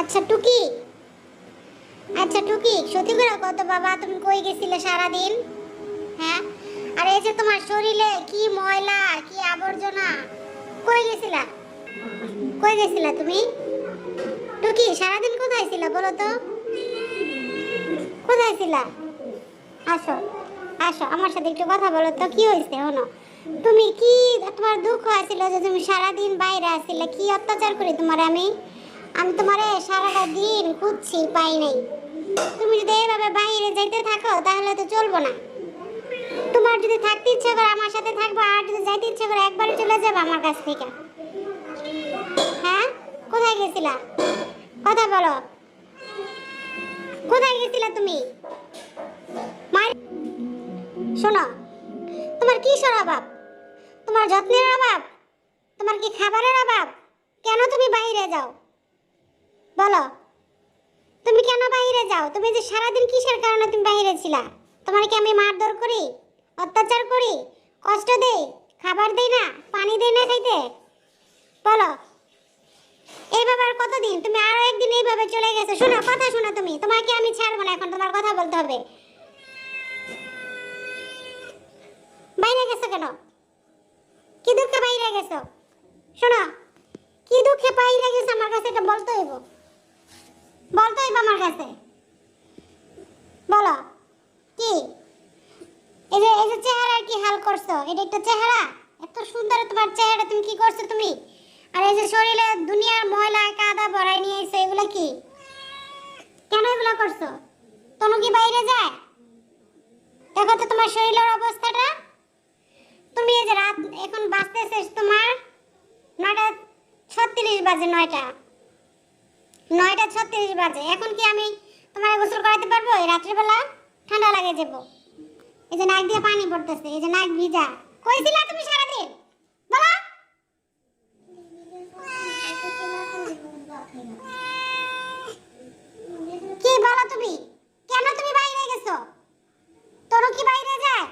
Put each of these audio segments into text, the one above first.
আচ্ছা টুকি। আচ্ছা টুকি, সত্যি করে কত বাবা, তুমি কই গেছিলে সারাদিন? হ্যাঁ? আর এই যে তোমার শরীরে কি ময়লা, কি আবর্জনা, কই গেছিলা? কই গেছিলা তুমি? টুকি, সারাদিন কোথায় ছিলা বলো তো? কোথায় ছিলা? আসো আসো, আমার সাথে একটু কথা বলো তো, কি হয়েছে হনো তুমি কি তোমার দুঃখ আছিল যে তুমি সারাদিন বাইরে আসছিলে কি অত্যাচার করি তোমার আমি? আমি তোমারে সারাটা দিন খুঁজছি, পাই নাই। তুমি যদি এইভাবে বাইরে যাইতে থাকো, তাহলে তো চলবো না। তোমার যদি থাকতে ইচ্ছে করে আমার সাথে থাকব, আর যদি যাইতে ইচ্ছে করে একবারে চলে যাবে আমার কাছ থেকে। হ্যাঁ? কোথায় গেছিলা? কথা বলো। কোথায় গেছিলা তুমি? শোনো, তোমার কিসের অভাব? তোমার যত্নের অভাব? তোমার কি খাবারের অভাব? কেন তুমি বাইরে যাও? বলো, তুমি কেন বাইরে যাও? তুমি যে সারাদিন কিসের কারণে তুমি বাইরে ছিলা? তোমার কি আমি মারধর করি, অত্যাচার করি, কষ্ট দেই, খাবার দেই না, পানি দেই না খাইতে? বলো এইভাবে আর কতদিন? তুমি আরও একদিন এইভাবে চলে গেছো। শোনো, কথা শোনো তুমি। তোমাকে আমি ছাড়বো না এখন? তোমার কথা বলতে হবে। বাইরে গেছো কেন? কি দুঃখে বাইরে গেছো? শোনো, কি দুঃখে বাইরে গেছো? আমার কাছে এটা বলতে হইব বলতে আমার কাছে। বলো, কি? এই যে এই যে চেহারা কি হাল করছ? এটা একটা চেহারা? এত সুন্দর তোমার চেহারা, তুমি কি করছ তুমি? আর এই যে শরীরে দুনিয়ার ময়লা, কাদা ভরাই নিয়ে এসে এগুলো কি? কেন এগুলো করছ? তনু কি বাইরে যায়? দেখো তো তোমার শরীরের অবস্থাটা। তুমি এই যে রাত এখন বাজতেছে তোমার নয়টা ছত্রিশ বাজে নয়টা। নয়টা ছত্রিশ বাজে। এখন কি আমি তোমার গোসল করাতে পারব? এই রাত্রিবেলা ঠান্ডা লাগে যাব। এই যে নাক দিয়ে পানি পড়তেছে, এই যে নাক ভিজা। কইছিলা তুমি সারাদিন? বলো কি বলো তুমি কেন তুমি বাইরে গেছো তোর কি বাইরে যায়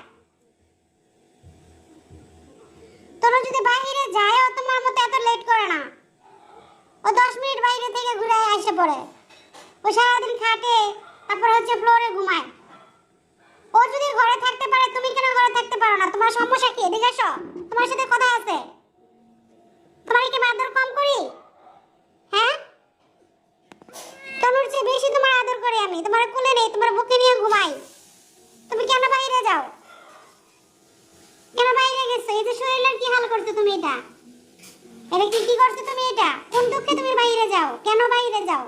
তোর যদি বাইরে যায় ও তোমার মতো এত লেট করে না ও দশ মিনিট বাইরে থেকে পড়ে ও সারাদিন খাটে, তারপর হচ্ছে ফ্লোরে ঘুমায়। ও যদি ঘরে থাকতে পারে, তুমি কেন ঘরে থাকতে পারো না? তোমার সমস্যা কি? এদিকে এসো। তোমার সাথে কথা আছে। তোমার কি আদর কম করি? হ্যাঁ? তোমার চেয়ে বেশি তোমার আদর করি আমি। তোমার কোলে নেই, তোমার বুকে নিয়ে ঘুমাই। তুমি কেন বাইরে যাও? কেন বাইরে গেছো? এই যে শরীরের কি হাল করছ তুমি এটা? এটা কি কি করছ তুমি এটা? কোন দুঃখে তুমি বাইরে যাও? কেন বাইরে যাও?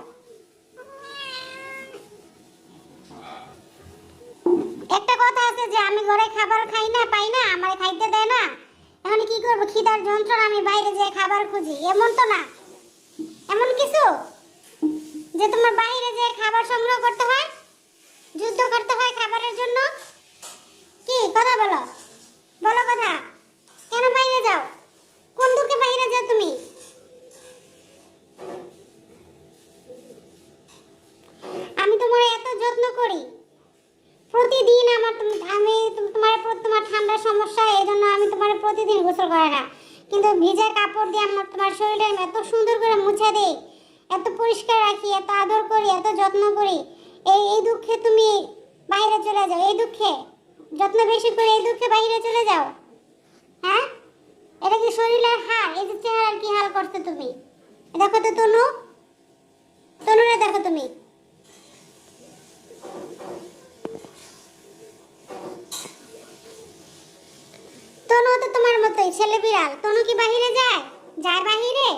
একটা কথা আছে যে আমি ঘরে খাবার খাই না, পাই না, আমার খাইতে দেয় না। এখন কি করব? খিদার যন্ত্রণা, আমি বাইরে যেয়ে খাবার খুঁজি। এমন তো না। এমন কিছু? যে তোমার বাইরে যেয়ে খাবার সংগ্রহ করতে হয়? যুদ্ধ করতে হয় খাবারের জন্য? কি? কথা বলো। বলো কথা। কেন বাইরে যাও? কোন দুঃখে বাইরে যাও তুমি আমি তোমার এত যত্ন করি প্রতিদিন আমার আমি তোমার তোমার ঠান্ডার সমস্যা এই জন্য আমি তোমার প্রতিদিন গোসল করে না। কিন্তু ভিজা কাপড় দিয়ে আমার তোমার শরীরে আমি এত সুন্দর করে মুছে দেই, এত পরিষ্কার রাখি, এত আদর করি, এত যত্ন করি, এই এই দুঃখে তুমি বাইরে চলে যাও, এই দুঃখে, যত্ন বেশি করে এই দুঃখে বাইরে চলে যাও। হ্যাঁ? এটা কি শরীরের হাল? এই যে চেহারার কি হাল করছ তুমি? দেখো তো তনু। তনুরে দেখো তুমি। ছেলে বিড়াল তনু কি বাহিরে যায়? যার বাহিরে?